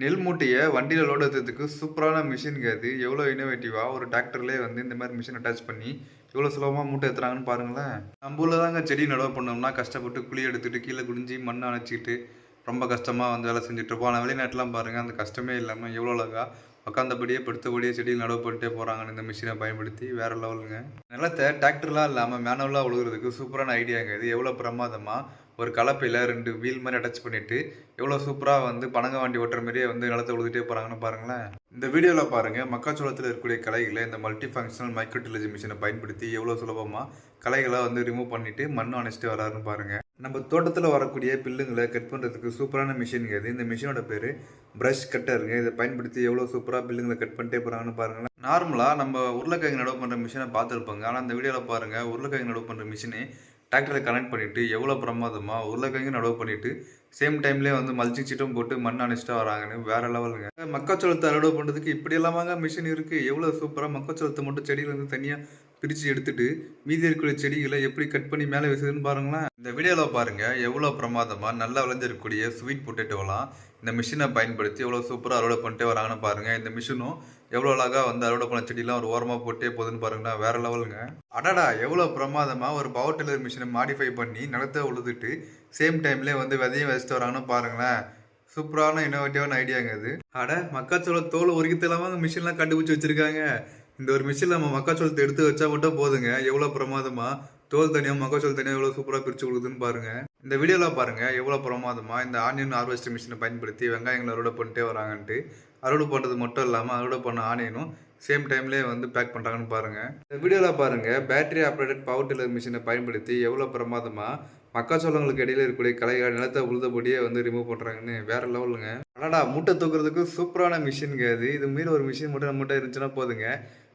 நெல் மூட்டையை வண்டியில் லோடு ஏற்றுறதுக்கு சூப்பரான மிஷினுங்க அது. எவ்வளோ இனோவேட்டிவாக ஒரு டிராக்டர்லேயே வந்து இந்த மாதிரி மிஷின் அட்டாச் பண்ணி எவ்வளோ சுலபமாக மூட்டை ஏற்றுறாங்கன்னு பாருங்களேன். நம்ம ஊரில் தாங்க செடி நடவு பண்ணோம்னா கஷ்டப்பட்டு குழி எடுத்துகிட்டு கீழே குடிஞ்சி மண் அணைச்சிக்கிட்டு ரொம்ப கஷ்டமாக வந்து வேலை செஞ்சுட்ருப்போம் ஆனால் வெளிநாட்டுலாம் பாருங்கள் அந்த கஷ்டமே இல்லாமல் எவ்வளோ அழகாக உட்காந்தபடியே படுத்தபடியே செடியில் நடவு பண்ணிட்டே போகிறாங்கன்னு இந்த மிஷினை பயன்படுத்தி வேறு லெவலுங்க நிலத்தை டிராக்டர்லாம் இல்லாமல் மேனுவலாக உழுகிறதுக்கு சூப்பரான ஐடியாங்க இது. எவ்வளோ பிரமாதமாக ஒரு கலப்பையில் ரெண்டு வீல் மாதிரி அட்டாச் பண்ணிட்டு எவ்வளோ சூப்பராக வந்து பனங்க வண்டி ஓட்டுற மாதிரியே வந்து நிலத்தை உழுதுகிட்டே போகிறாங்கன்னு பாருங்களேன். இந்த வீடியோவில் பாருங்கள் மக்காச்சோளத்தில் இருக்கக்கூடிய கலைகளை இந்த மல்டி ஃபங்க்ஷனல் மைக்ரோடிலஜி மிஷினை பயன்படுத்தி எவ்வளோ சுலபமாக கலைகளை வந்து ரிமூவ் பண்ணிவிட்டு மண் அணைச்சிட்டு வராருன்னு பாருங்கள் நம்ம தோட்டத்தில் வரக்கூடிய பில்லுங்களை கட் பண்ணுறதுக்கு சூப்பரான மிஷின் இது. இந்த மிஷினோட பேர் ப்ரஷ் கட்டருங்க இதை பயன்படுத்தி எவ்வளோ சூப்பராக பில்லுங்களை கட் பண்ணிட்டே போகிறாங்கன்னு பாருங்களேன். நார்மலாக நம்ம உருளைக்கிழங்கு நடவு பண்ணுற மிஷினை பார்த்துருப்பாங்க. ஆனால் இந்த வீடியோவில் பாருங்கள் உருளைக்கிழங்கு நடவு பண்ணுற மிஷினை டிராக்டரை கனெக்ட் பண்ணிவிட்டு எவ்வளோ பிரமாதமாக உருளைக்கிழங்கு நடவு பண்ணிவிட்டு சேம் டைம்லேயே வந்து மல்ச்சிங் சீட்டும் போட்டு மண் அணைச்சிட்டு வராங்கன்னு வேற லெவலுங்க மக்காச்சோளத்தை அறுவடை பண்ணுறதுக்கு இப்படி எல்லாமாங்க மிஷின் இருக்குது எவ்வளோ சூப்பராக மக்காச்சோளத்தை மட்டும் செடியிலேருந்து தனியாக பிரித்து எடுத்துட்டு மீதி இருக்கிற செடிகளை எப்படி கட் பண்ணி மேலே வீசுதுன்னு பாருங்களேன். இந்த வீடியோவில் பாருங்கள் எவ்வளோ பிரமாதமாக நல்லா விளைஞ்சிருக்கக்கூடிய ஸ்வீட் பொட்டேட்டோலாம் இந்த மிஷினை பயன்படுத்தி எவ்வளோ சூப்பராக அறுவடை பண்ணிட்டே வராங்கன்னு பாருங்கள் இந்த மிஷினும் எவ்வளோ அழகாக வந்து அறுவடை பண்ண செடியெல்லாம் ஒரு ஓரமாக போட்டே போதுன்னு பாருங்களா வேற லெவலுங்க. அடடா எவ்வளோ பிரமாதமாக ஒரு பவர் டில்லர் மிஷினை மாடிஃபை பண்ணி நிலத்தை உழுதுட்டு சேம் டைம்லேயே வந்து விதையும் வச்சுட்டு வராங்கன்னு பாருங்களேன். சூப்பரான இன்னோவேட்டிவான ஐடியாங்க இது அட மக்காச்சோளம் தோல் உரிக்கத்தில்லாமல் மிஷின்லாம் கண்டுபிடிச்சி வச்சிருக்காங்க. இந்த ஒரு மிஷினில் நம்ம மக்காச்சோளத்தை எடுத்து வச்சா மட்டும் போதுங்க. எவ்வளோ பிரமாதமாக தோல் தனியாக மக்காச்சோள் தனியாக எவ்வளோ சூப்பராக பிரித்து கொடுக்குதுன்னு பாருங்கள் இந்த வீடியோவில் பாருங்கள் எவ்வளோ பிரமாதமாக இந்த ஆனியன் ஹார்வெஸ்ட் மிஷினை பயன்படுத்தி வெங்காயங்களை அறுவடை பண்ணிட்டே வராங்கன்ட்டு. அறுவடை பண்ணுறது மட்டும் இல்லாமல் அறுவடை பண்ண ஆனியனும் சேம் டைம்லேயே வந்து பேக் பண்ணுறாங்கன்னு பாருங்கள் இந்த வீடியோவில் பாருங்க பேட்டரி ஆப்ரேட்டட் பவர் டில்லர் மிஷினை பயன்படுத்தி எவ்வளோ பிரமாதமாக மக்காச்சோளங்களுக்கு இடையில இருக்கக்கூடிய கலைகளை நிலத்தை உழுதபடியே வந்து ரிமூவ் பண்ணுறாங்கன்னு வேற லெவலுங்க. அடடா மூட்டை தூக்குறதுக்கு சூப்பரான மிஷினுங்க அது. இது மீறி ஒரு மிஷின் மட்டும் நம்மகிட்ட இருந்துச்சுன்னா போதுங்க.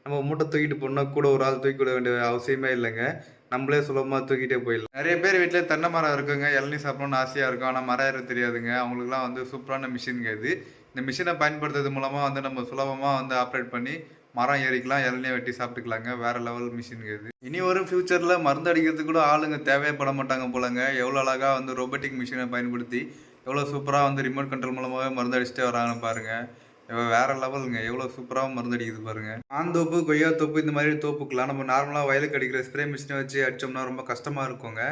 நம்ம மூட்டை தூக்கிட்டு போனால் கூட ஒரு ஆள் தூக்கி விட வேண்டிய அவசியமே இல்லைங்க. நம்மளே சுலபமாக தூக்கிட்டே போயிடலாம். நிறைய பேர் வீட்டில் தென்னை மரம் இருக்குங்க. இளநீ சாப்பிடணும்னு ஆசையாக இருக்கும். ஆனால் மரம் ஏற தெரியாதுங்க. அவங்களுக்குலாம் வந்து சூப்பரான மிஷினுங்க இது. இந்த மிஷினை பயன்படுத்துறது மூலமாக வந்து நம்ம சுலபமாக வந்து ஆப்ரேட் பண்ணி மரம் ஏறிக்கலாம் இளநியை வெட்டி சாப்பிட்டுக்கலாங்க. வேற லெவல் மிஷின் இது. இனி வரும் ஃபியூச்சரில் மருந்து அடிக்கிறதுக்கு கூட ஆளுங்க தேவைப்பட மாட்டாங்க போலங்க. எவ்வளோ அழகாக வந்து ரோபோட்டிக் மிஷினை பயன்படுத்தி எவ்வளோ சூப்பராக வந்து ரிமோட் கண்ட்ரோல் மூலமாகவே மருந்து அடிச்சுட்டே வராங்கன்னு பாருங்கள் வேற லெவலுங்க எவ்வளோ சூப்பராக மருந்து அடிக்குது பாருங்க. ஆந்தோப்பு கொய்யா தோப்பு இந்த மாதிரி தோப்புக்கெலாம் நம்ம நார்மலாக வயலுக்கு அடிக்கிற ஸ்ப்ரே மிஷினை வச்சு அடிச்சோம்னா ரொம்ப கஷ்டமாக இருக்குங்க.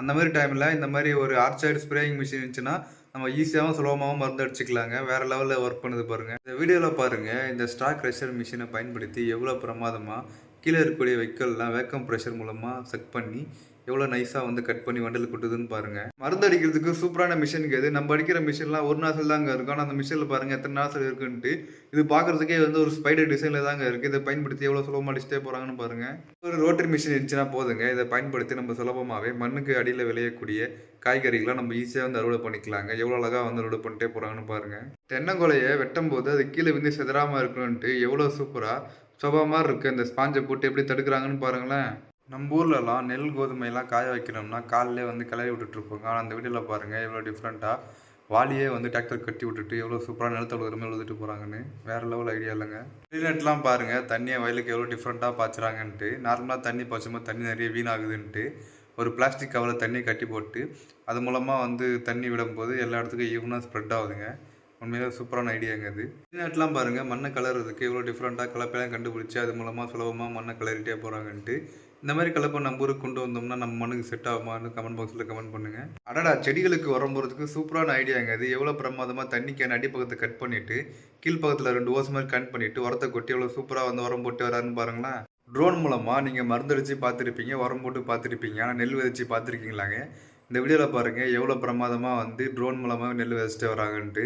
அந்த மாதிரி டைமில் இந்த மாதிரி ஒரு ஆர்ச்சைடு ஸ்ப்ரேயிங் மிஷின் இருந்துச்சுன்னா நம்ம ஈஸியாகவும் சுலபமாகவும் மருந்து அடிச்சுக்கலாங்க. வேறு லெவலில் ஒர்க் பண்ணுது பாருங்கள் இந்த வீடியோவில் பாருங்கள் இந்த ஸ்டாக் க்ரெஷர் மிஷினை பயன்படுத்தி எவ்வளோ பிரமாதமாக கீழே இருக்கக்கூடிய வெக்கல்லாம் வேக்கம் ப்ரெஷர் மூலமாக செக் பண்ணி எவ்வளோ நைஸாக வந்து கட் பண்ணி வண்டல் கொட்டுதுன்னு பாருங்கள் மருந்து அடிக்கிறதுக்கு சூப்பரான மிஷினுக்கு இது. நம்ம அடிக்கிற மிஷின்லாம் ஒரு நாசல் தாங்க இருக்கும் ஆனால் அந்த மிஷினில் பாருங்கள் எத்தனை நாசல் இருக்குன்ட்டு. இது பார்க்கறதுக்கே வந்து ஒரு ஸ்பைடர் டிசைனில் தாங்க இருக்குது இதை பயன்படுத்தி எவ்வளோ சுலபமாக அடிச்சுட்டே போகிறாங்கன்னு பாருங்கள் ஒரு ரோட்டரி மிஷின் இருந்துச்சுன்னா போதுங்க. இதை பயன்படுத்தி நம்ம சுலபமாகவே மண்ணுக்கு அடியில் விளையக்கூடிய காய்கறிகளை நம்ம ஈஸியாக வந்து அறுவடை பண்ணிக்கலாங்க. எவ்வளோ அழகாக வந்து அறுவடை பண்ணிட்டே போகிறாங்கன்னு பாருங்கள் தென்னங்கொலையை வெட்டும் போது அது கீழே வந்து செதறாமல் இருக்கணும்ன்ட்டு எவ்வளோ சூப்பராக சுபமாக இருக்குது இந்த ஸ்பாஞ்சை போட்டு எப்படி தடுக்கிறாங்கன்னு பாருங்களேன். நம்ம ஊர்லலாம் நெல் கோதுமையெல்லாம் காய வைக்கணும்னா காலையிலே வந்து கிளறி விட்டுட்ருப்போங்க ஆனால் அந்த வீடியோவில் பாருங்கள் எவ்வளோ டிஃப்ரெண்ட்டாக வாலியே வந்து டிராக்டர் கட்டி விட்டுட்டு எவ்வளோ சூப்பராக நிலத்தை உழுகிற எழுதிட்டு போகிறாங்கன்னு வேறு லெவல் ஐடியா இல்லைங்க. வெளிநாட்டுலாம் பாருங்கள் தண்ணியை வயலுக்கு எவ்வளோ டிஃப்ரெண்ட்டாக பாய்ச்சுறாங்கன்ட்டு நார்மலாக தண்ணி பாய்ச்சும்போது தண்ணி நிறைய வீணாகுதுன்ட்டு ஒரு பிளாஸ்டிக் கவரில் தண்ணி கட்டி போட்டு அது மூலமாக வந்து தண்ணி விடும்போது எல்லா இடத்துக்கும் ஈவனாக ஸ்ப்ரெட் ஆகுதுங்க. உண்மையிலே சூப்பரான ஐடியாங்க அது. வெளிநாட்டுலாம் பாருங்கள் மண்ணை கலர்றதுக்கு எவ்வளோ டிஃப்ரெண்ட்டாக கலப்பையெல்லாம் கண்டுபிடிச்சி அது மூலமாக சுலபமாக மண்ணை கலரிட்டே போகிறாங்கன்ட்டு இந்த மாதிரி கலப்பை நம்ம ஊருக்கு கொண்டு வந்தோம்னா நம்ம மண்ணுக்கு செட் ஆகுமான்னு கமெண்ட் பாக்ஸில் கமெண்ட் பண்ணுங்கள் அடடா செடிகளுக்கு உரம் போகிறதுக்கு சூப்பரான ஐடியாங்க அது எவ்வளோ பிரமாதமாக தண்ணி கேன் அடிப்பக்கத்தை கட் பண்ணிவிட்டு கீழ்ப்பக்கத்தில் ரெண்டு ஓஸ் மாதிரி கட் பண்ணிவிட்டு உரத்தை கொட்டி எவ்வளோ சூப்பராக வந்து உரம் போட்டு வராருன்னு பாருங்களேன். ட்ரோன் மூலமாக நீங்கள் மருந்தடிச்சு பார்த்துருப்பீங்க உரம் போட்டு பார்த்துருப்பீங்க. ஆனால் நெல் விதைச்சு பார்த்துருக்கீங்களாங்க? இந்த வீடியோவில் பாருங்கள் எவ்வளோ பிரமாதமாக வந்து ட்ரோன் மூலமாக நெல் விதைச்சிட்டு வராங்கன்ட்டு.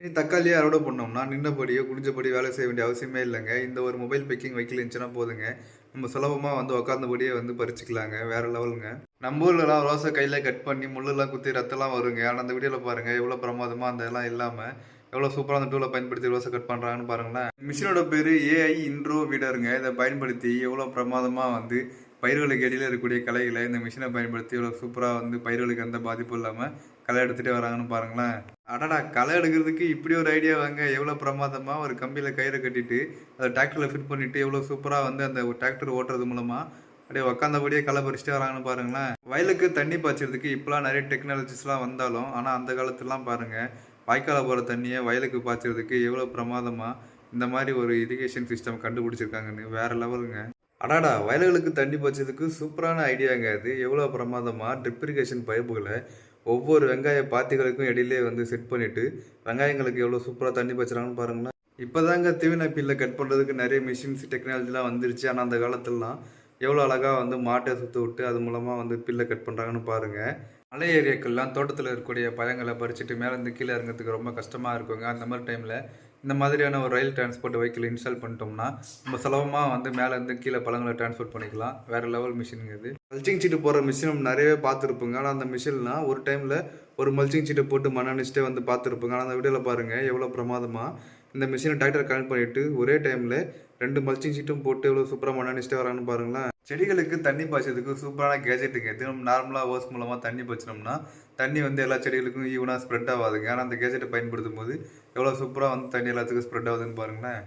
இனி தக்காளியை அறுவடை பண்ணோம்னா நின்னபடியோ குடிஞ்சபடியோ வேலை செய்ய வேண்டிய அவசியமே இல்லைங்க. இந்த ஒரு மொபைல் பேக்கிங் வைக்கல இருந்துச்சுன்னா போதுங்க. நம்ம சுலபமாக வந்து உக்காந்தபடியே வந்து பறிச்சுக்கலாங்க வேற லெவலுங்க. நம்ம ஊர்லலாம் ரோஸை கையில் கட் பண்ணி முள்ளெல்லாம் குத்தி ரத்தம்லாம் வருங்க. ஆனால் அந்த வீடியோவில் பாருங்கள் எவ்வளோ பிரமாதமாக அந்த இதெல்லாம் இல்லாமல் எவ்வளோ சூப்பராக அந்த டூலை பயன்படுத்தி ரோஸை கட் பண்ணுறாங்கன்னு பாருங்களேன். மிஷினோட பேர் ஏஐ இன்ட்ரோ வீடருங்க இதை பயன்படுத்தி எவ்வளோ பிரமாதமாக வந்து பயிர்களுக்கு இடையில இருக்கக்கூடிய கலைகளை இந்த மிஷினை பயன்படுத்தி எவ்வளோ சூப்பராக வந்து பயிர்களுக்கு எந்த பாதிப்பும் இல்லாமல் களை எடுத்துகிட்டே வராங்கன்னு பாருங்களேன். அடடா களை எடுக்கிறதுக்கு இப்படி ஒரு ஐடியா வாங்க. எவ்வளோ பிரமாதமாக ஒரு கம்பியில் கயிறை கட்டிட்டு அதை டிராக்டரில் ஃபிட் பண்ணிவிட்டு எவ்வளோ சூப்பராக வந்து அந்த டிராக்டர் ஓட்டுறது மூலமாக அப்படியே உக்காந்தபடியே களை பறிச்சுட்டே வராங்கன்னு பாருங்களேன். வயலுக்கு தண்ணி பாய்ச்சறதுக்கு இப்போலாம் நிறைய டெக்னாலஜிஸ்லாம் வந்தாலும் ஆனால் அந்த காலத்துலலாம் பாருங்கள் வாய்க்கால போகிற தண்ணியை வயலுக்கு பாய்ச்சறதுக்கு எவ்வளோ பிரமாதமாக இந்த மாதிரி ஒரு இரிகேஷன் சிஸ்டம் கண்டுபிடிச்சிருக்காங்கன்னு வேற லெவலுங்க அடாடா வயல்களுக்கு தண்ணி பாய்ச்சதுக்கு சூப்பரான ஐடியாங்க அது. எவ்வளோ பிரமாதமாக ட்ரிப் இரிகேஷன் பைப்புகளை ஒவ்வொரு வெங்காய பாத்திகளுக்கும் இடையிலே வந்து செட் பண்ணிட்டு வெங்காயங்களுக்கு எவ்வளோ சூப்பராக தண்ணி பச்சுறாங்கன்னு பாருங்களேன். இப்போதாங்க தீவன பில்லை கட் பண்ணுறதுக்கு நிறைய மிஷின்ஸ் டெக்னாலஜிலாம் வந்துருச்சு. ஆனால் அந்த காலத்துலலாம் எவ்வளோ அழகாக வந்து மாட்டை சுற்ற விட்டு அது மூலமாக வந்து பில்லை கட் பண்ணுறாங்கன்னு பாருங்கள் மலை ஏரியாக்கள்லாம் தோட்டத்தில் இருக்கக்கூடிய பழங்களை பறிச்சுட்டு மேலேருந்து கீழே இறங்கிறதுக்கு ரொம்ப கஷ்டமாக இருக்குங்க. அந்த மாதிரி டைமில் இந்த மாதிரியான ஒரு ரயில் டிரான்ஸ்போர்ட் வெஹிக்கிள் இன்ஸ்டால் பண்ணிட்டோம்னா நம்ம சுலபமாக வந்து மேலே இருந்து கீழே பழங்களை டிரான்ஸ்போர்ட் பண்ணிக்கலாம். வேறு லெவல் மிஷினுங்க இது. மல்ச்சிங் சீட்டு போடுற மிஷின் நம்ம நிறையவே பார்த்துருப்போங்க. ஆனால் அந்த மிஷின்லாம் ஒரு டைமில் ஒரு மல்ச்சிங் சீட்டை போட்டு மண்ணடிச்சிட்டே வந்து பார்த்துருப்போங்க. ஆனால் அந்த வீடியோவில் பாருங்கள் எவ்வளோ பிரமாதமாக இந்த மிஷினை டிராக்டர் கனெக்ட் பண்ணிட்டு ஒரே டைமில் ரெண்டு மல்ச்சிங் சீட்டும் போட்டு எவ்வளோ சூப்பராக மண்ணடிச்சிட்டே வரான்னு பாருங்களேன். செடிகளுக்கு தண்ணி பாய்ச்சதுக்கு சூப்பரான கேஜெட்டுங்க இது நம்ம நார்மலாக ஓஸ் மூலமாக தண்ணி பாய்ச்சினோம்னா தண்ணி வந்து எல்லா செடிகளுக்கும் ஈவனாக ஸ்ப்ரெட் ஆகாதுங்க. ஆனால் அந்த கேஜெட்டை பயன்படுத்தும் போது எவ்வளோ சூப்பராக வந்து தண்ணி எல்லாத்துக்கும் ஸ்ப்ரெட் ஆகுதுன்னு பாருங்களேன்.